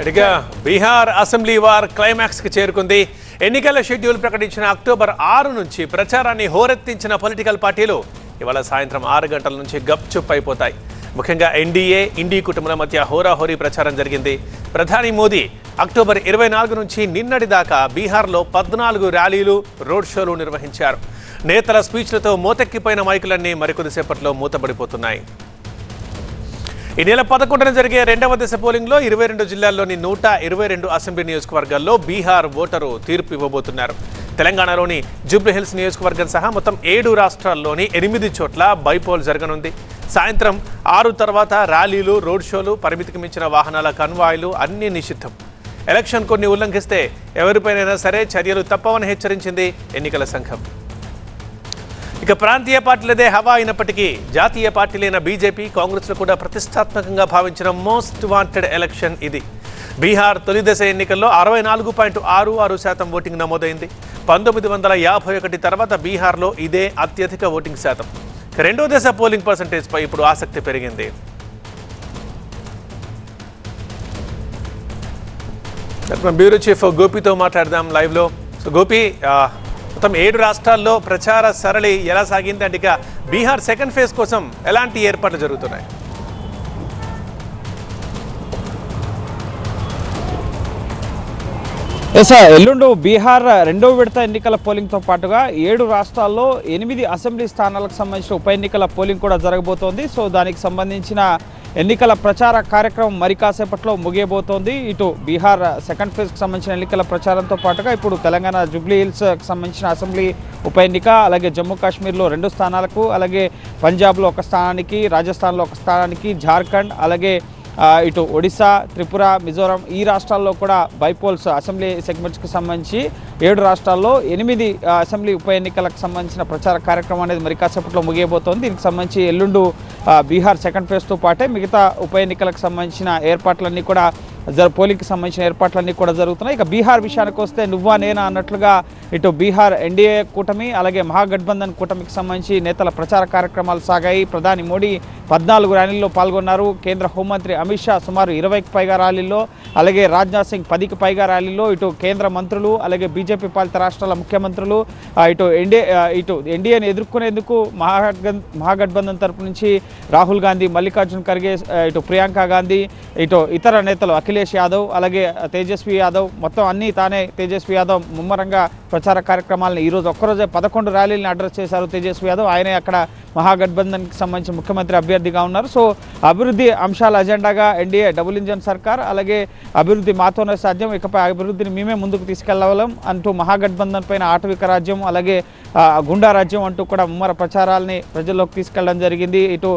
అడిగా Bihar assembly war క్లైమాక్స్కి చేరుకుంది. ఎన్నికల షెడ్యూల్ ప్రకటించిన అక్టోబర్ ఆరు నుంచి ప్రచారాన్ని హోరెత్తించిన పొలిటికల్ పార్టీలు ఇవాళ సాయంత్రం ఆరు గంటల నుంచి గప్చుప్ అయిపోతాయి. ముఖ్యంగా ఎన్డీఏ ఇండి కుటుంబాల మధ్య హోరాహోరీ ప్రచారం జరిగింది. ప్రధాని మోదీ అక్టోబర్ ఇరవై నాలుగు నుంచి నిన్నటి దాకా బీహార్లో పద్నాలుగు ర్యాలీలు రోడ్ షోలు నిర్వహించారు. నేతల స్పీచ్లతో మోతెక్కిపోయిన మైకులన్నీ మరికొద్దిసేపట్లో మూతపడిపోతున్నాయి. ఈ నెల పదకొండున జరిగే రెండవ దశ పోలింగ్లో ఇరవై రెండు జిల్లాల్లోని నూట ఇరవై రెండు అసెంబ్లీ నియోజకవర్గాల్లో బీహార్ ఓటరు తీర్పు ఇవ్వబోతున్నారు. తెలంగాణలోని జూబ్లీహిల్స్ నియోజకవర్గం సహా మొత్తం ఏడు రాష్ట్రాల్లోని ఎనిమిది చోట్ల బైపోల్ జరగనుంది. సాయంత్రం ఆరు తర్వాత ర్యాలీలు రోడ్ షోలు పరిమితికి మించిన వాహనాల కన్వాయ్లు అన్నీ నిషిద్ధం. ఎలక్షన్ కొన్ని ఉల్లంఘిస్తే ఎవరిపైనైనా సరే చర్యలు తప్పవని హెచ్చరించింది ఎన్నికల సంఘం. ఇక ప్రాంతీయ పార్టీలదే హవా అయినప్పటికీ జాతీయ పార్టీలైన బీజేపీ కాంగ్రెస్లు కూడా ప్రతిష్టాత్మకంగా భావించిన మోస్ట్ వాంటెడ్ ఎలక్షన్ ఇది. బీహార్ తొలిదశ ఎన్నికల్లో అరవై నాలుగు పాయింట్ ఆరు ఆరు శాతం ఓటింగ్ నమోదైంది. పంతొమ్మిది వందల యాభై ఒకటి తర్వాత బీహార్లో ఇదే అత్యధిక ఓటింగ్ శాతం. రెండో దశ పోలింగ్ పర్సంటేజ్పై ఇప్పుడు ఆసక్తి పెరిగింది. బ్యూరో చీఫ్ గోపితో మాట్లాడదాం లైవ్లో. సో గోపి మొత్తం ఏడు రాష్ట్రాల్లో ప్రచార సరళి ఎలా సాగింది అంటే ఇక బీహార్ సెకండ్ ఫేజ్ కోసం ఎలాంటి ఏర్పాట్లు జరుగుతున్నాయి? ఎస్ సార్ ఎల్లుండు బీహార్ రెండో విడత ఎన్నికల పోలింగ్తో పాటుగా ఏడు రాష్ట్రాల్లో ఎనిమిది అసెంబ్లీ స్థానాలకు సంబంధించిన ఉప ఎన్నికల పోలింగ్ కూడా జరగబోతోంది. సో దానికి సంబంధించిన ఎన్నికల ప్రచార కార్యక్రమం మరి కాసేపట్లో ముగియబోతోంది. ఇటు బీహార్ సెకండ్ ఫేజ్కి సంబంధించిన ఎన్నికల ప్రచారంతో పాటుగా ఇప్పుడు తెలంగాణ జూబ్లీ హిల్స్కి సంబంధించిన అసెంబ్లీ ఉప ఎన్నిక అలాగే జమ్మూ కాశ్మీర్లో రెండు స్థానాలకు అలాగే పంజాబ్లో ఒక స్థానానికి రాజస్థాన్లో ఒక స్థానానికి జార్ఖండ్ అలాగే ఇటు ఒడిశా త్రిపుర మిజోరం ఈ రాష్ట్రాల్లో కూడా బైపోల్స్ అసెంబ్లీ సెగ్మెంట్స్కి సంబంధించి ఏడు రాష్ట్రాల్లో ఎనిమిది అసెంబ్లీ ఉప ఎన్నికలకు సంబంధించిన ప్రచార కార్యక్రమం అనేది మరి కాసేపట్లో ముగియబోతోంది. దీనికి సంబంధించి ఎల్లుండు బీహార్ సెకండ్ ఫేజ్తో పాటే మిగతా ఉప ఎన్నికలకు సంబంధించిన ఏర్పాట్లన్నీ కూడా జర పోలింగ్కి సంబంధించిన ఏర్పాట్లన్నీ కూడా జరుగుతున్నాయి. ఇక బీహార్ విషయానికి వస్తే నువ్వా నేనా అన్నట్లుగా ఇటు బీహార్ ఎన్డీఏ కూటమి అలాగే మహాగఠబంధన్ కూటమికి సంబంధించి నేతల ప్రచార కార్యక్రమాలు సాగాయి. ప్రధాని మోడీ పద్నాలుగు ర్యాలీల్లో పాల్గొన్నారు. కేంద్ర హోంమంత్రి అమిత్ షా సుమారు ఇరవైకి పైగా ర్యాలీల్లో అలాగే రాజ్నాథ్ సింగ్ పదికి పైగా ర్యాలీల్లో ఇటు కేంద్ర మంత్రులు అలాగే బీజేపీ పాలిత రాష్ట్రాల ముఖ్యమంత్రులు ఇటు ఎన్డీ ఇటు ఎన్డీఏని ఎదుర్కొనేందుకు మహాగన్ మహాగఠబంధన్ తరపు నుంచి రాహుల్ గాంధీ మల్లికార్జున్ ఖర్గే ఇటు ప్రియాంక గాంధీ ఇటు ఇతర నేతలు అఖిలేష్ యాదవ్ అలాగే తేజస్వి యాదవ్ మొత్తం అన్నీ తానే తేజస్వి యాదవ్ ముమ్మరంగా ప్రచార కార్యక్రమాలను ఈరోజు ఒక్కరోజే పదకొండు ర్యాలీలను అడ్రస్ చేశారు తేజస్వి యాదవ్. ఆయనే అక్కడ మహాగఠబంధన్కి సంబంధించి ముఖ్యమంత్రి అభ్యర్థిగా ఉన్నారు. సో అభివృద్ధి అంశాల అజెండాగా ఎన్డీఏ డబుల్ ఇంజన్ సర్కార్ అలాగే అభివృద్ధి మాతోనే సాధ్యం. ఇకపై అభివృద్ధిని మేమే ముందుకు తీసుకెళ్ళవలం అంటూ మహాగఠబంధన్ పైన ఆటవిక రాజ్యం అలాగే గుండా రాజ్యం అంటూ కూడా ముమ్మర ప్రచారాల్ని ప్రజల్లోకి తీసుకెళ్ళడం జరిగింది. ఇటు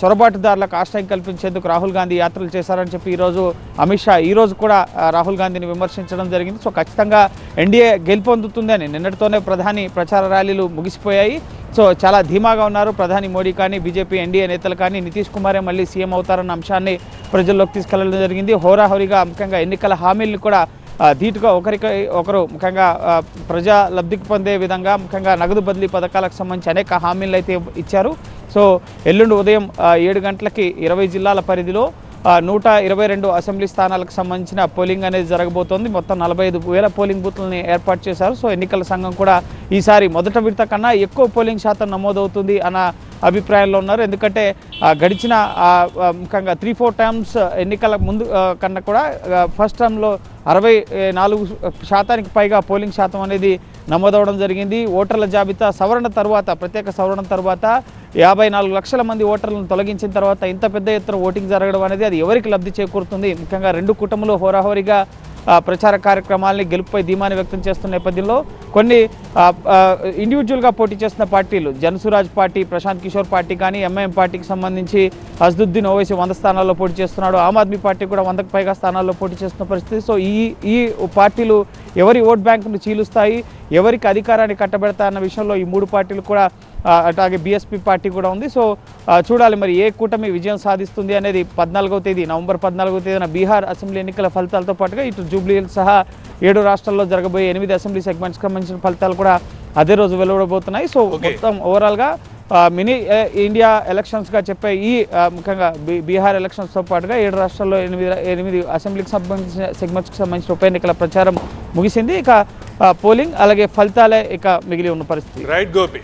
చొరబాటుదారులకు ఆశ్రయం కల్పించేందుకు రాహుల్ గాంధీ యాత్రలు చేశారని చెప్పి ఈరోజు అమిత్ షా ఈరోజు కూడా రాహుల్ గాంధీని విమర్శించడం జరిగింది. సో ఖచ్చితంగా ఎన్డీఏ గెలుపొందుతుందని నిన్నటితోనే ప్రధాని ప్రచార ర్యాలీలు ముగిసిపోయాయి. సో చాలా ధీమాగా ఉన్నారు. ప్రధాని మోడీ కానీ బీజేపీ ఎన్డీఏ నేతలు కానీ నితీష్ కుమారే మళ్ళీ సీఎం అవుతారన్న అంశాన్ని ప్రజల్లోకి తీసుకెళ్ళడం జరిగింది. హోరాహోరీగా ముఖ్యంగా ఎన్నికల హామీలను కూడా ధీటుగా ఒకరికి ఒకరు ముఖ్యంగా ప్రజా లబ్ధికి పొందే విధంగా ముఖ్యంగా నగదు బదిలీ పథకాలకు సంబంధించి అనేక హామీలు అయితే ఇచ్చారు. సో ఎల్లుండి ఉదయం ఏడు గంటలకి ఇరవై జిల్లాల పరిధిలో నూట ఇరవై రెండు అసెంబ్లీ స్థానాలకు సంబంధించిన పోలింగ్ అనేది జరగబోతోంది. మొత్తం నలభై ఐదు వేల పోలింగ్ బూత్లని ఏర్పాటు చేశారు. సో ఎన్నికల సంఘం కూడా ఈసారి మొదట విడత కన్నా ఎక్కువ పోలింగ్ శాతం నమోదవుతుంది అన్న అభిప్రాయంలో ఉన్నారు. ఎందుకంటే గడిచిన ముఖ్యంగా త్రీ ఫోర్ టైమ్స్ ఎన్నికల ముందు కన్నా కూడా ఫస్ట్ టైంలో అరవై నాలుగు శాతానికి పైగా పోలింగ్ శాతం అనేది నమోదవడం జరిగింది. ఓటర్ల జాబితా సవరణ తర్వాత ప్రత్యేక సవరణ తర్వాత యాభై నాలుగు లక్షల మంది ఓటర్లను తొలగించిన తర్వాత ఇంత పెద్ద ఎత్తున ఓటింగ్ జరగడం అనేది అది ఎవరికి లబ్ధి చేకూరుతుంది? ముఖ్యంగా రెండు కుటుంబాలు హోరాహోరీగా ప్రచార కార్యక్రమాల్ని గెలుపుపై ధీమాని వ్యక్తం చేస్తున్న నేపథ్యంలో కొన్ని ఇండివిజువల్గా పోటీ చేస్తున్న పార్టీలు జనసురాజ్ పార్టీ ప్రశాంత్ కిషోర్ పార్టీ కానీ ఎంఐఎం పార్టీకి సంబంధించి అజదుద్దీన్ ఓవైసీ వంద స్థానాల్లో పోటీ చేస్తున్నాడు. ఆమ్ ఆద్మీ పార్టీ కూడా వందకు పైగా స్థానాల్లో పోటీ చేస్తున్న పరిస్థితి. సో ఈ ఈ పార్టీలు ఎవరి ఓట్ బ్యాంకును చీలుస్తాయి ఎవరికి అధికారాన్ని కట్టబెడతా అన్న విషయంలో ఈ మూడు పార్టీలు కూడా అట్లాగే బీఎస్పీ పార్టీ కూడా ఉంది. సో చూడాలి మరి ఏ కూటమి విజయం సాధిస్తుంది అనేది పద్నాలుగవ తేదీ నవంబర్ పద్నాలుగవ తేదీన బీహార్ అసెంబ్లీ ఎన్నికల ఫలితాలతో పాటుగా ఇటు జూబ్లీ సహా ఏడు రాష్ట్రాల్లో జరగబోయే ఎనిమిది అసెంబ్లీ సెగ్మెంట్స్కి సంబంధించిన ఫలితాలు కూడా అదే రోజు వెలువడబోతున్నాయి. సో. మొత్తం ఓవరాల్గా మినీ ఇండియా ఎలక్షన్స్గా చెప్పే ఈ ముఖ్యంగా బీ- బీహార్ ఎలక్షన్స్తో పాటుగా ఏడు రాష్ట్రాల్లో ఎనిమిది ఎనిమిది అసెంబ్లీకి సంబంధించిన సెగ్మెంట్స్కి సంబంధించిన ఉప ఎన్నికల ప్రచారం ముగిసింది. ఇక పోలింగ్ అలాగే ఫలితాలే ఇక మిగిలి ఉన్న పరిస్థితి. రైట్ గోపి.